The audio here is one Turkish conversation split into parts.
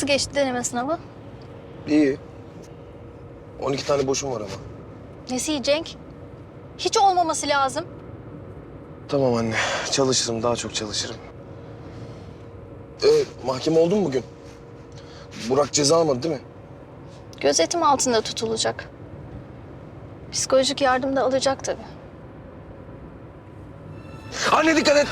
Nasıl geçti deneme sınavı? İyi. 12 tane boşum var ama. Nesi iyi Cenk? Hiç olmaması lazım. Tamam anne. Çalışırım. Daha çok çalışırım. Ee, mahkeme oldu mu bugün? Burak ceza almadı değil mi? Gözetim altında tutulacak. Psikolojik yardım da alacak tabii. Anne dikkat et.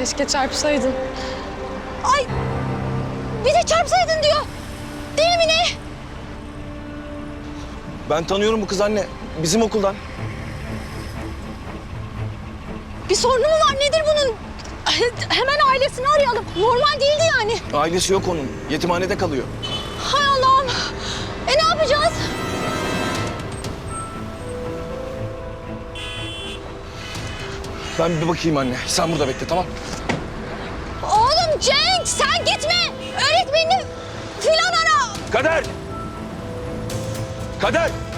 Keşke çarpsaydın. Ay bir de çarpsaydın diyor. Değil mi ne? Ben tanıyorum bu kız anne. Bizim okuldan. Bir sorunu mu var nedir bunun? Hemen ailesini arayalım. Normal değildi yani. Ailesi yok onun. Yetimhanede kalıyor. Hay Allah'ım. E ne yapacağız? Ben bir bakayım anne. Sen burada bekle tamam Oğlum Kader! Kader!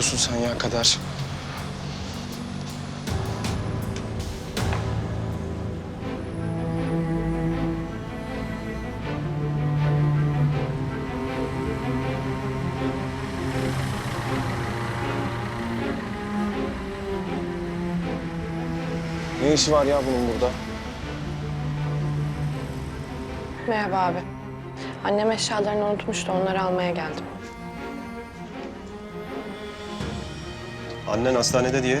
Yapıyorsun sen ya Kader? Ne işi var ya bunun burada? Merhaba abi. Annem eşyalarını unutmuştu. Onları almaya geldim. Annen hastanede diye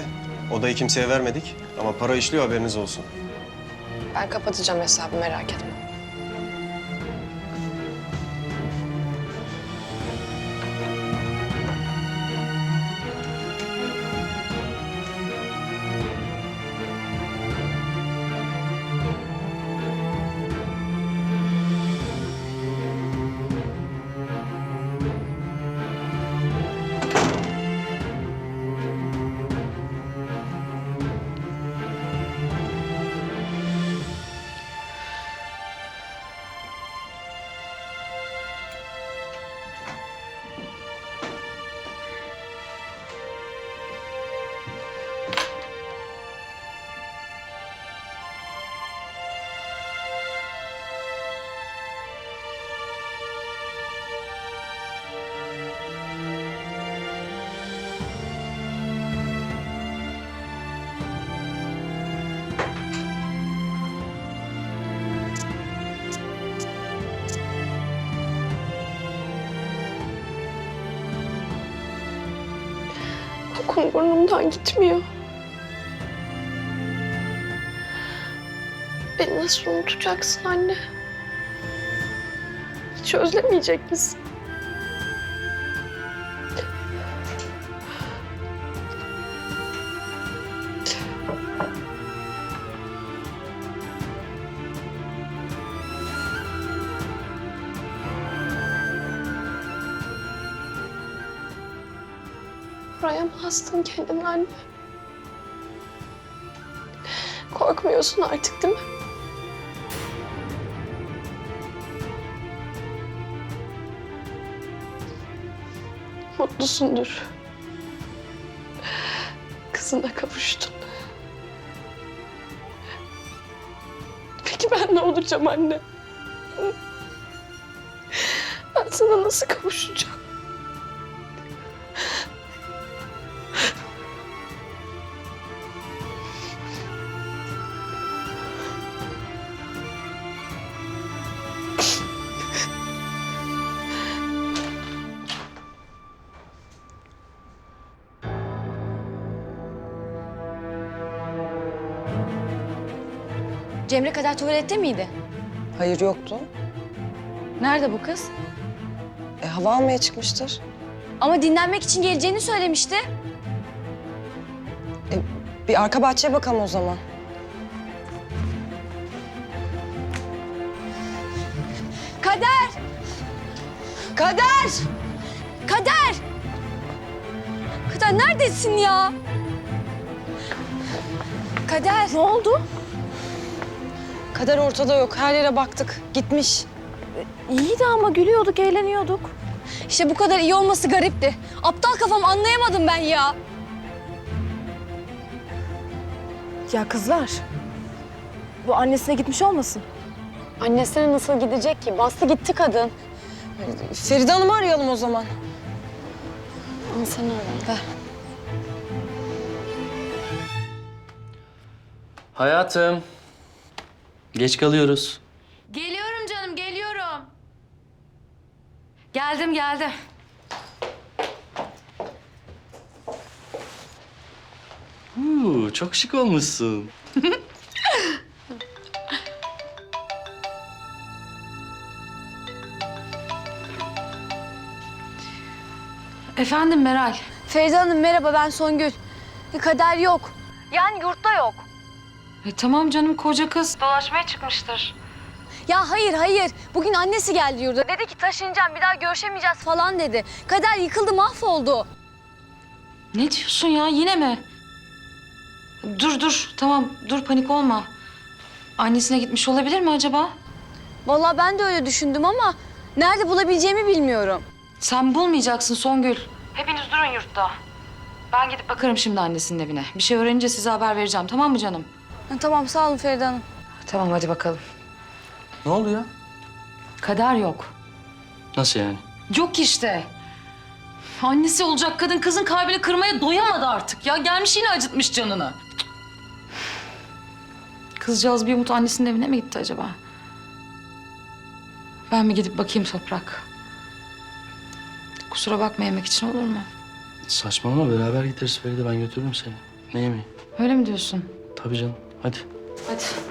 odayı kimseye vermedik ama para işliyor haberiniz olsun. Ben kapatacağım hesabı merak etme. Kokun burnumdan gitmiyor. Beni nasıl unutacaksın anne? Hiç özlemeyecek misin? Buraya mı astın kendini anne? Korkmuyorsun artık değil mi? Mutlusundur. Kızına kavuştun. Peki ben ne olacağım anne? Ben sana nasıl kavuşacağım? Cemre kadar tuvalette miydi? Hayır yoktu. Nerede bu kız? E, hava almaya çıkmıştır. Ama dinlenmek için geleceğini söylemişti. Bir arka bahçeye bakalım o zaman. Kader! Kader! Kader! Kader neredesin ya? Kader. Ne oldu? Kader ortada yok. Her yere baktık. Gitmiş. İyiydi ama gülüyorduk, eğleniyorduk. İşte bu kadar iyi olması garipti. Aptal kafam anlayamadım ben ya. Ya kızlar, bu annesine gitmiş olmasın? Annesine nasıl gidecek ki? Bastı gitti kadın. Feride Hanım'ı arayalım o zaman. Al sen ara. Ver. Hayatım. Geç kalıyoruz. Geliyorum canım, geliyorum. Geldim, geldim. Huu, çok şık olmuşsun. Efendim Meral. Feride Hanım merhaba ben Songül. Kader yok. Yani yurtta yok. E, tamam canım, koca kız. Dolaşmaya çıkmıştır. Ya hayır hayır. Bugün annesi geldi yurda. Dedi ki taşınacağım bir daha görüşemeyeceğiz falan dedi. Kader yıkıldı mahvoldu. Ne diyorsun ya, yine mi? Dur, dur. Tamam, dur panik olma. Annesine gitmiş olabilir mi acaba? Vallahi ben de öyle düşündüm ama nerede bulabileceğimi bilmiyorum. Sen bulmayacaksın Songül. Hepiniz durun yurtta. Ben gidip bakarım şimdi annesinin evine. Bir şey öğrenince size haber vereceğim, tamam mı canım? Tamam sağ olun Feride Hanım. Tamam, hadi bakalım. Ne oldu ya? Kader yok. Nasıl yani? Yok işte. Annesi olacak kadın kızın kalbini kırmaya doyamadı artık ya. Gelmiş yine acıtmış canını. Kızcağız bir umut annesinin evine mi gitti acaba? Ben mi gidip bakayım toprak? Kusura bakma yemek için olur mu? Saçmalama beraber gideriz Feride ben götürürüm seni. Ne yemeği? Öyle mi diyorsun? Tabii canım. Hadi. Hadi.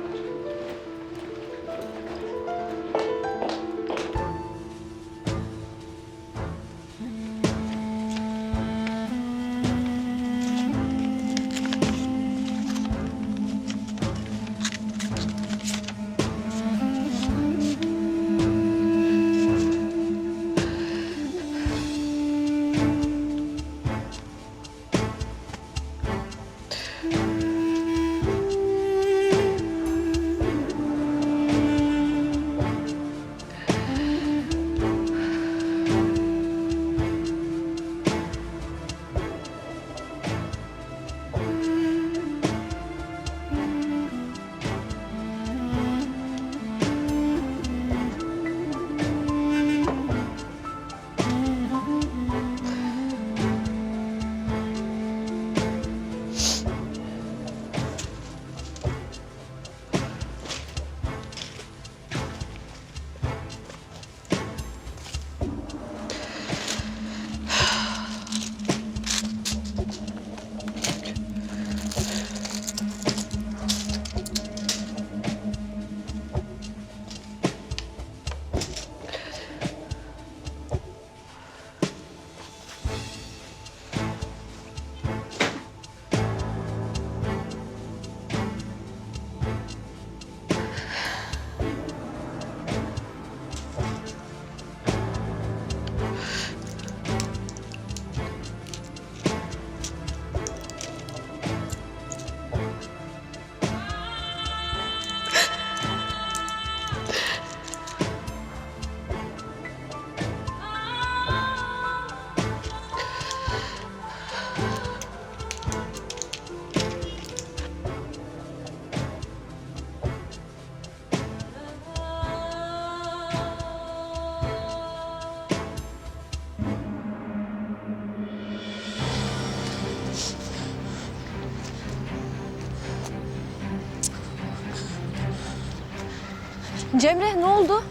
Cemre ne oldu?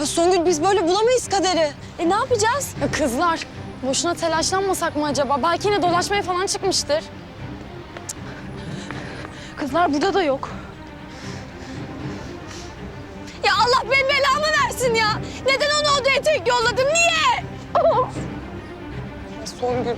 Ya Songül biz böyle bulamayız kaderi. E ne yapacağız? Ya kızlar boşuna telaşlanmasak mı acaba? Belki yine dolaşmaya falan çıkmıştır. Kızlar burada da yok. Ya Allah benim belamı versin ya. Neden onu odaya tek yolladım? Niye? Songül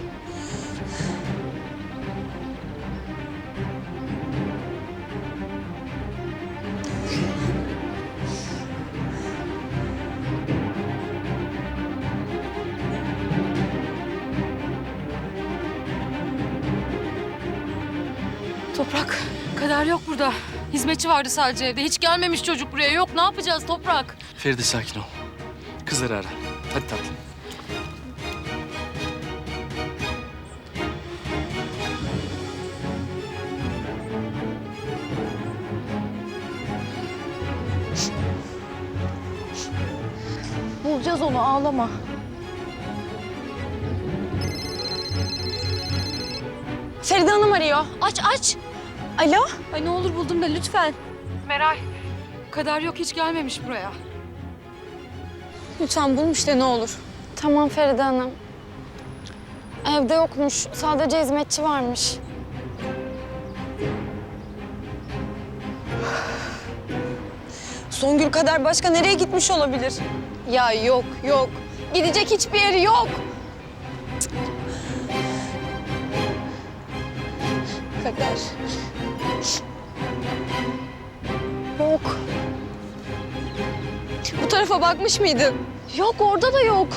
burada. Hizmetçi vardı sadece evde. Hiç gelmemiş çocuk buraya. Yok ne yapacağız Toprak? Feride sakin ol. Kızları ara. Hadi tatlım. Bulacağız onu ağlama. Feride Hanım arıyor. Aç aç. Alo? Ay ne olur buldum da lütfen. Meral, kader yok hiç gelmemiş buraya. Lütfen bulmuş de ne olur. Tamam Feride Hanım. Evde yokmuş. Sadece hizmetçi varmış. Songül kadar başka nereye gitmiş olabilir? Ya yok yok. Gidecek hiçbir yeri yok. Kader. Yok. Bu tarafa bakmış mıydın? Yok orada da yok.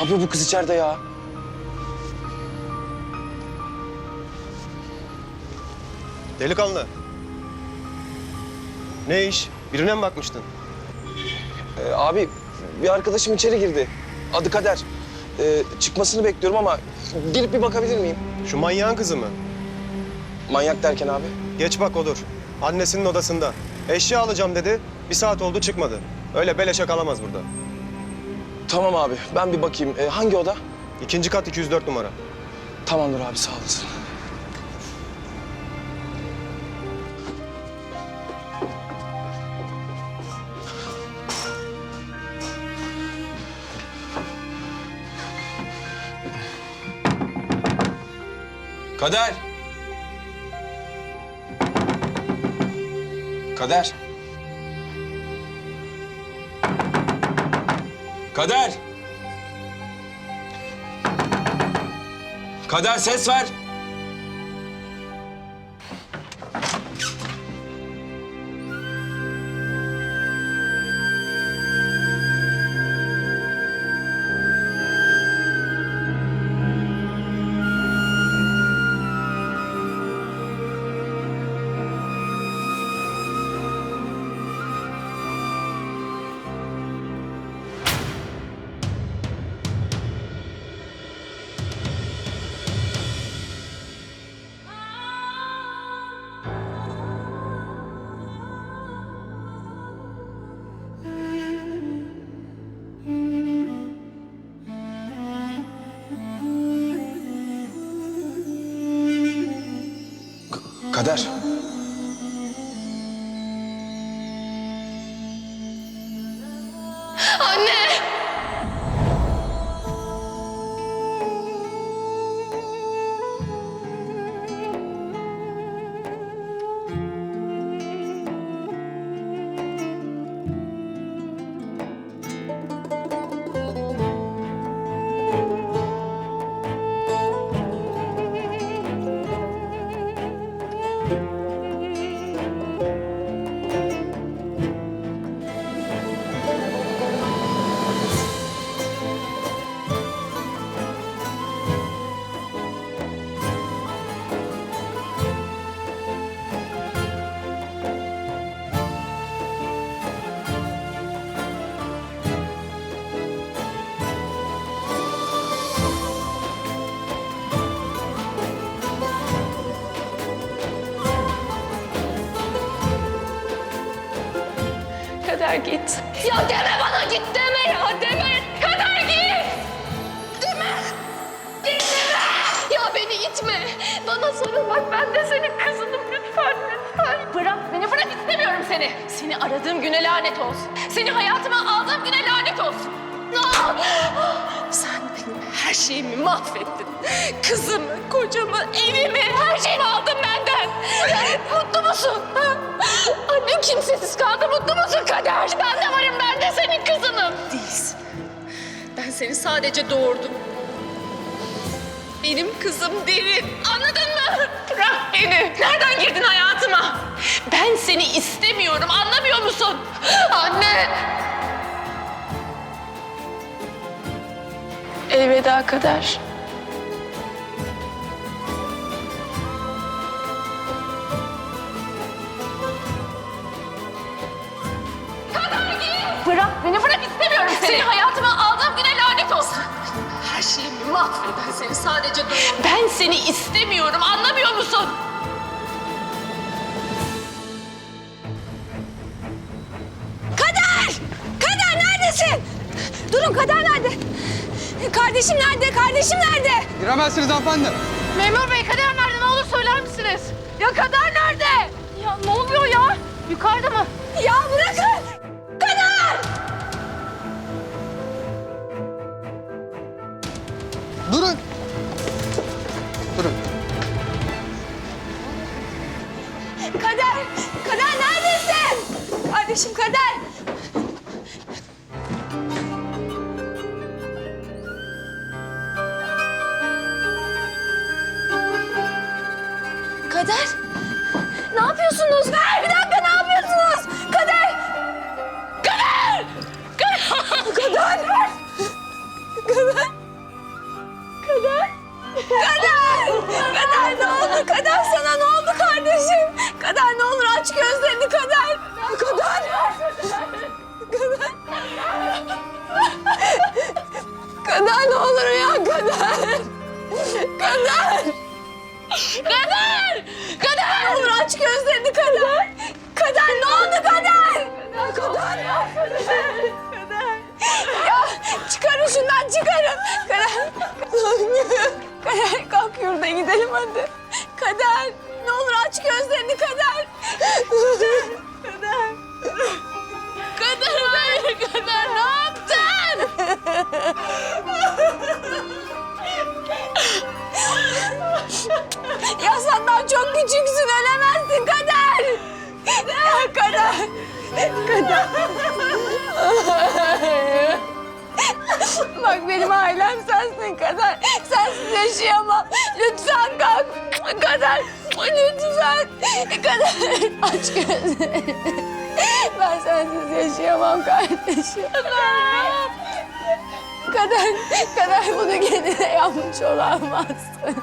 Abi bu kız içeride ya. Delikanlı. Ne iş? Birine mi bakmıştın? Ee, abi bir arkadaşım içeri girdi. Adı Kader. Ee, çıkmasını bekliyorum ama gelip bir bakabilir miyim? Şu manyağın kızı mı? Manyak derken abi. Geç bak odur. Annesinin odasında. Eşya alacağım dedi. Bir saat oldu çıkmadı. Öyle beleşe kalamaz burada. Tamam abi ben bir bakayım. Ee, hangi oda? İkinci kat 204 numara. Tamamdır abi sağ olasın. Kader. Kader. Kader. Kader ses ver. Kader git. Ya deme bana git deme ya deme. Kader git. Deme. Git deme. Ya beni itme. Bana sarıl bak ben de senin kızınım lütfen lütfen. Bırak beni bırak istemiyorum seni. Seni aradığım güne lanet olsun. Seni hayatıma aldığım güne lanet olsun. No! Sen şeyimi mahvettin. Kızımı, kocamı, evimi, her şeyimi aldın benden. Mutlu musun? ha? Annem kimsesiz kaldı. Mutlu musun Kader? Ben de varım. Ben de senin kızınım. Değilsin. Ben seni sadece doğurdum. Benim kızım derin. Anladın mı? Bırak beni. Nereden girdin hayatıma? Ben seni istemiyorum. Anlamıyor musun? Anne. Elveda kader. Bırak beni bırak istemiyorum seni. Seni hayatıma aldığım güne lanet olsun. Her şeyimi mahveden seni sadece doğru. Ben seni istemiyorum anlamıyor musun? Kader! Kader neredesin? Durun Kader nerede? Kardeşim nerede? Kardeşim nerede? Giremezsiniz hanımefendi. Memur bey Kader nerede ne olur söyler misiniz? Ya Kader nerede? Ya ne oluyor ya? Yukarıda mı? Ya bırakın! Kader! Durun. Durun. Kader! Kader neredesin? Kardeşim Kader! Kader! Yapıyorsunuz? Bir dakika ne yapıyorsunuz? Kader! Kader! Kader! Kader! Kader! Kader! Kader! Kader ne oldu? Kader sana ne oldu kardeşim? Kader ne olur aç gözlerini Kader. Kader! Kader! Kader ne olur uyan Kader! Kader! Kader! Kader ne olur aç gözlerini Kader! Kader ne oldu Kader? Kader! Kader! Ya çıkarın şundan çıkarın. Kader! Kader kalk yurda gidelim hadi. Kader ne olur aç gözlerini Kader. Kader. Kader hayır Kader ne yaptın? Çok küçüksün ölemezsin Kader. Kader. Kader. Bak benim ailem sensin Kader. Sensiz yaşayamam. Lütfen kalk. Kader. Lütfen. Kader. Aç gözlerini. Ben sensiz yaşayamam kardeşim. Kader. Kader bunu kendine yapmış olamazsın.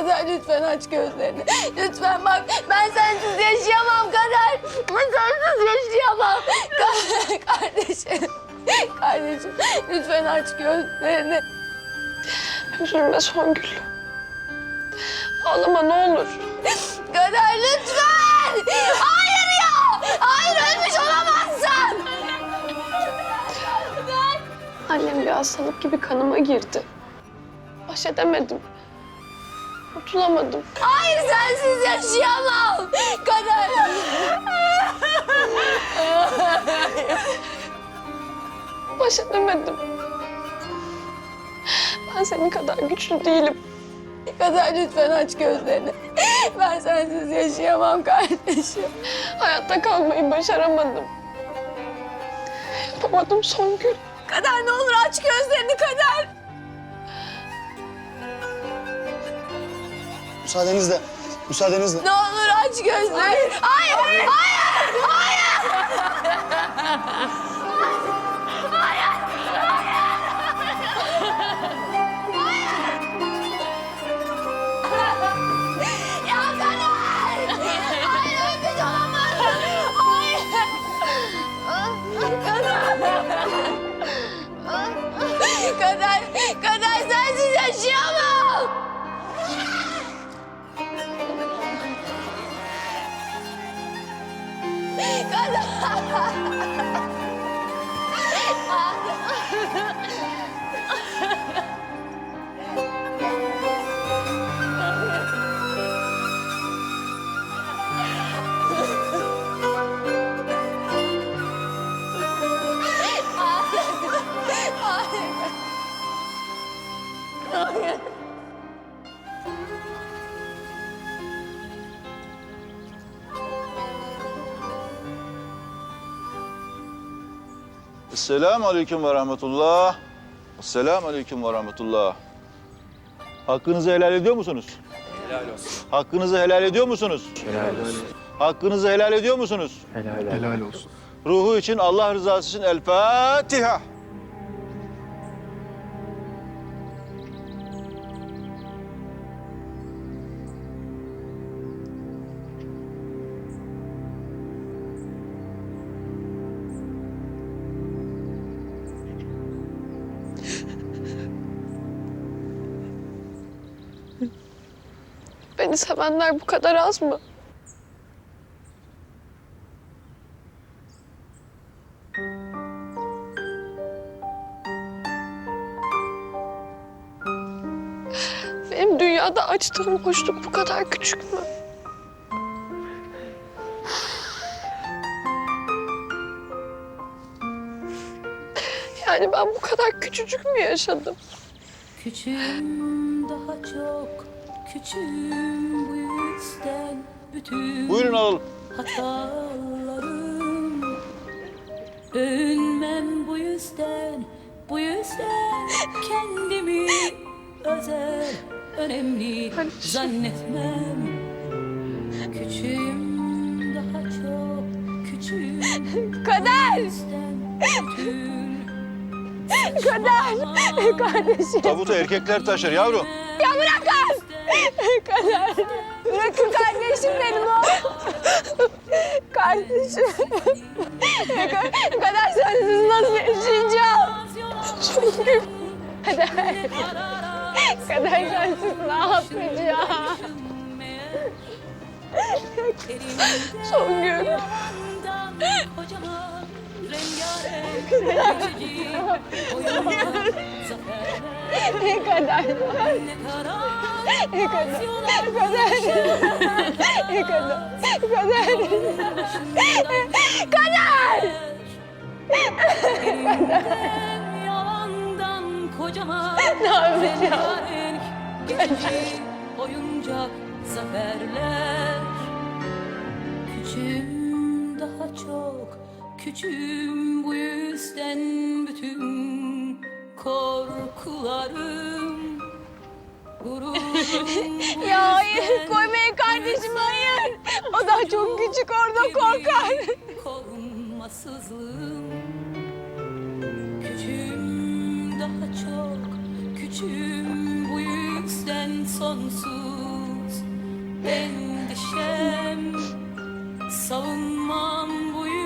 Kader lütfen aç gözlerini. Lütfen bak ben sensiz yaşayamam Kader. Ben sensiz yaşayamam. Ka- kardeşim. Kardeşim lütfen aç gözlerini. Üzülme Songül. Ağlama ne olur. Kader lütfen. Hayır ya. Hayır ölmüş olamazsın. Annem bir hastalık gibi kanıma girdi. Baş edemedim. Kurtulamadım. Hayır sensiz yaşayamam. Kader. Baş edemedim. Ben senin kadar güçlü değilim. Kader lütfen aç gözlerini. Ben sensiz yaşayamam kardeşim. Hayatta kalmayı başaramadım. Yapamadım Songül. Kader ne olur aç gözlerini Kader. Müsaadenizle. Müsaadenizle. Ne olur aç gözlerini. Hayır, hayır, hayır. Ya cala Selamun aleyküm ve rahmetullah. Selamun aleyküm ve rahmetullah. Hakkınızı helal ediyor musunuz? Helal olsun. Hakkınızı helal ediyor musunuz? Helal olsun. Hakkınızı helal ediyor musunuz? Helal olsun. Ruhu için, Allah rızası için El Fatiha. Beni sevenler bu kadar az mı? Benim dünyada açtığım boşluk bu kadar küçük mü? Yani ben bu kadar küçücük mü yaşadım? Küçüğüm küçüğüm bu yüzden bütün Buyurun alalım. hatalarım Övünmem bu yüzden bu yüzden kendimi özel önemli zannetmem Küçüğüm daha çok küçüğüm Kader! Kader! Kardeşim Tabutu erkekler taşır yavrum. ya bırakın! Kader! Bırakın kardeşim benim o! Kardeşim! Kader sensiz nasıl yaşayacağım? Çünkü Kader! Kader sensiz ne yapacağım? Songül! Ne kadar ne kadar ne kadar ne kadar kadar Elimden yalandan kocaman Ne yapacağım? geçici oyuncak zaferler Küçüğüm daha çok küçüğüm bu yüzden bütün korkularım gururum ya hayır koymayın kardeşim hayır. O daha çok küçük orada korkar. korunmasızlığım. Küçüğüm daha çok küçüğüm bu yüzden sonsuz endişem. Savunmam bu yüzden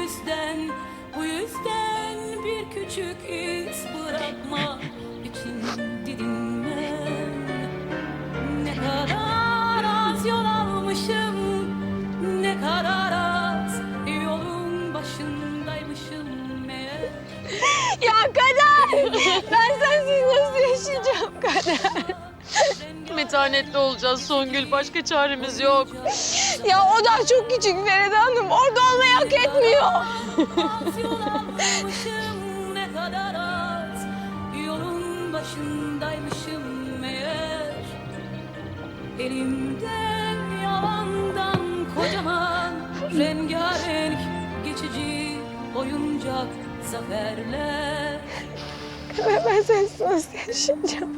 bu yüzden bir küçük iz bırakma için didinmem ne kadar az yol almışım Ne kadar az yolun başındaymışım meğer ya kader ben sensiz nasıl yaşayacağım kader Metanetli olacağız Songül. Başka çaremiz yok. Ya o daha çok küçük Feride Hanım. Orada olmayı hak etmiyor. Almışım ne kadar az Yolun başındaymışım meğer Elimden yalandan kocaman Rengarenk geçici oyuncak zaferler ben, ben sensiz nasıl yaşayacağım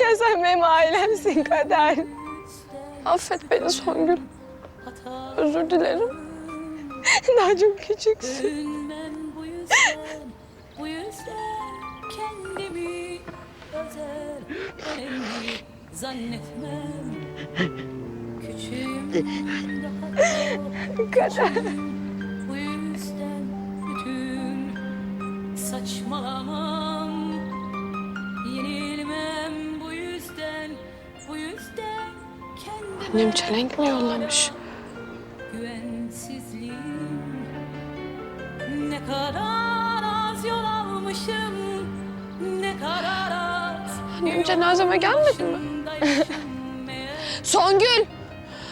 ya sen benim ailemsin kader affet beni Songül özür dilerim daha çok küçüksün zannetmem. Küçüğüm kader bu yüzden bütün saçmalamam. Yenilmem bu yüzden, bu yüzden Annem çelenk mi yollamış? Cenazeme gelmedi mi? Songül!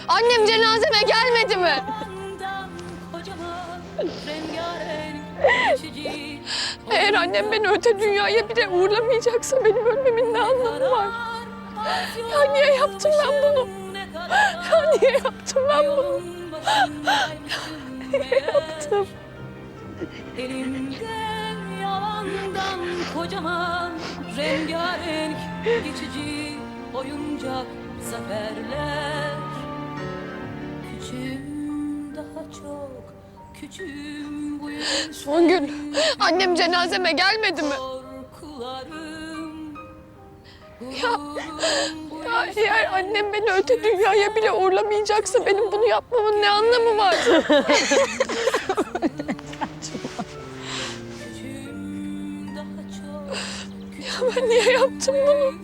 Annem cenazeme gelmedi mi? Eğer annem beni öte dünyaya bile uğurlamayacaksa benim ölmemin ne anlamı var? Ya niye yaptım ben bunu? Ya niye yaptım ben bunu? Niye yaptım? Yalandan kocaman rengarenk geçici oyuncak zaferler Küçüğüm daha çok küçüğüm bu Songül, annem cenazeme gelmedi mi? korkularım Ya, ya eğer annem beni öte dünyaya bile uğurlamayacaksa benim bunu yapmamın ne anlamı var? Ya ben niye yaptım bunu?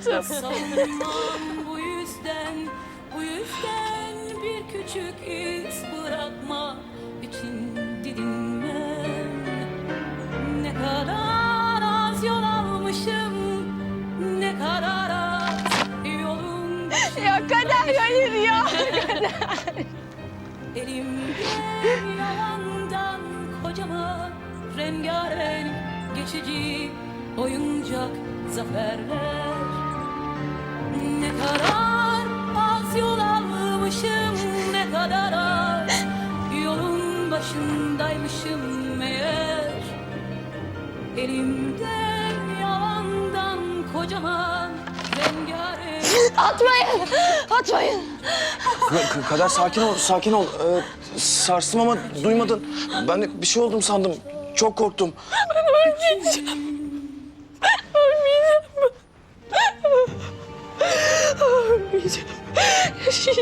Savunmam bu yüzden Bu yüzden bir küçük iz bırakma için geçici oyuncak zaferler Ne kadar az yol almışım ne kadar az yolun başındaymışım meğer Elimde yalandan kocaman rengarenk Atmayın, atmayın. Ka- kader sakin ol, sakin ol. Ee, sarstım ama duymadın. Ben de bir şey oldum sandım. Çok korktum. Ölmeyeceğim. Ölmeyeceğim. 你睡